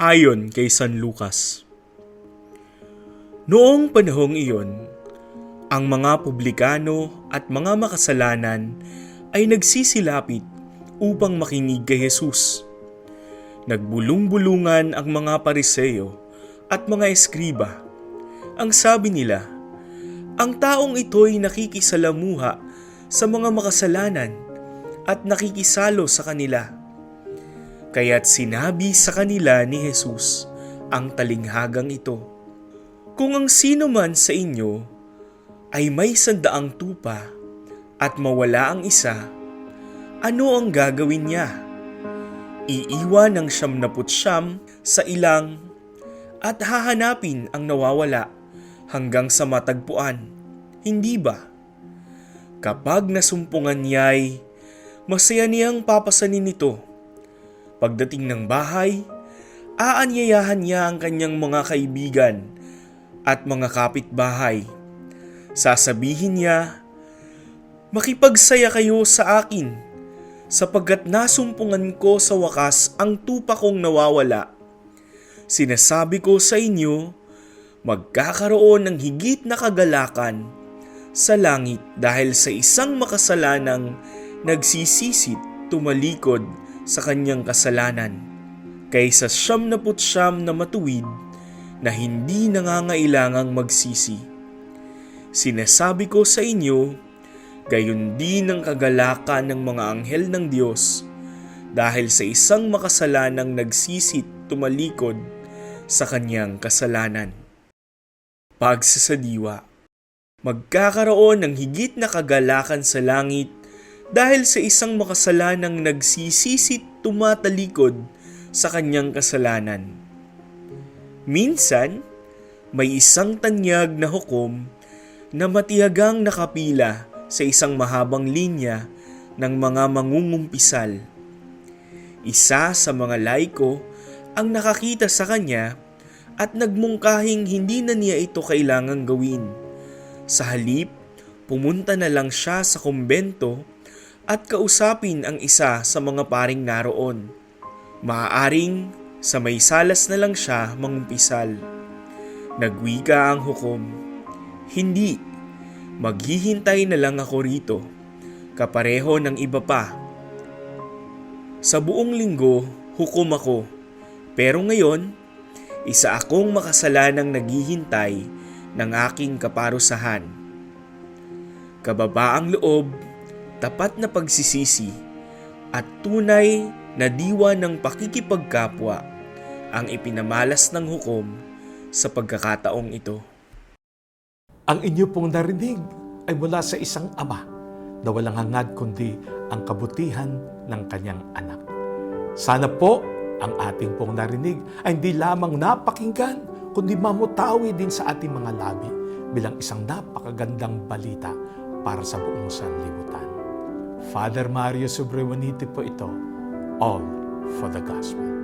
ayon kay San Lucas. Noong panahong iyon, ang mga publikano at mga makasalanan ay nagsisilapit upang makinig kay Jesus. Nagbulong-bulungan ang mga pariseo at mga eskriba. Ang sabi nila, ang taong ito'y nakikisalamuha sa mga makasalanan at nakikisalo sa kanila. Kaya't sinabi sa kanila ni Jesus ang talinghagang ito. Kung ang sino man sa inyo ay may sandaang tupa at mawala ang isa, ano ang gagawin niya? Iiwan ng siyam na putsyam sa ilang at hahanapin ang nawawala hanggang sa matagpuan. Hindi ba? Kapag nasumpungan niya'y masaya niyang papasanin nito Pagdating ng bahay, aanyayahan niya ang kanyang mga kaibigan at mga kapitbahay. Sasabihin niya, Makipagsaya kayo sa akin sapagkat nasumpungan ko sa wakas ang tupa kong nawawala. Sinasabi ko sa inyo, magkakaroon ng higit na kagalakan sa langit dahil sa isang makasalanang nagsisisit tumalikod sa kanyang kasalanan kaysa siyam na putsyam na matuwid na hindi nangangailangang magsisi. Sinasabi ko sa inyo, gayon din ang kagalakan ng mga anghel ng Diyos dahil sa isang makasalanang nagsisit tumalikod sa kanyang kasalanan. Pagsasadiwa Magkakaroon ng higit na kagalakan sa langit dahil sa isang makasalanang nagsisisit tumatalikod sa kanyang kasalanan. Minsan, may isang tanyag na hukom na matiyagang nakapila sa isang mahabang linya ng mga mangungumpisal. Isa sa mga laiko ang nakakita sa kanya at nagmungkahing hindi na niya ito kailangang gawin. Sa halip, pumunta na lang siya sa kumbento at kausapin ang isa sa mga paring naroon. Maaaring sa may salas na lang siya mangumpisal. Nagwika ang hukom, Hindi, maghihintay na lang ako rito, kapareho ng iba pa. Sa buong linggo, hukom ako, pero ngayon, isa akong makasalanang naghihintay ng aking kaparusahan. Kababaang loob tapat na pagsisisi at tunay na diwa ng pakikipagkapwa ang ipinamalas ng hukom sa pagkakataong ito. Ang inyo pong narinig ay mula sa isang ama na walang hangad kundi ang kabutihan ng kanyang anak. Sana po ang ating pong narinig ay hindi lamang napakinggan, kundi mamutawi din sa ating mga labi bilang isang napakagandang balita para sa buong sanlibutan. Father Mario Sobrewanite po ito, all for the gospel.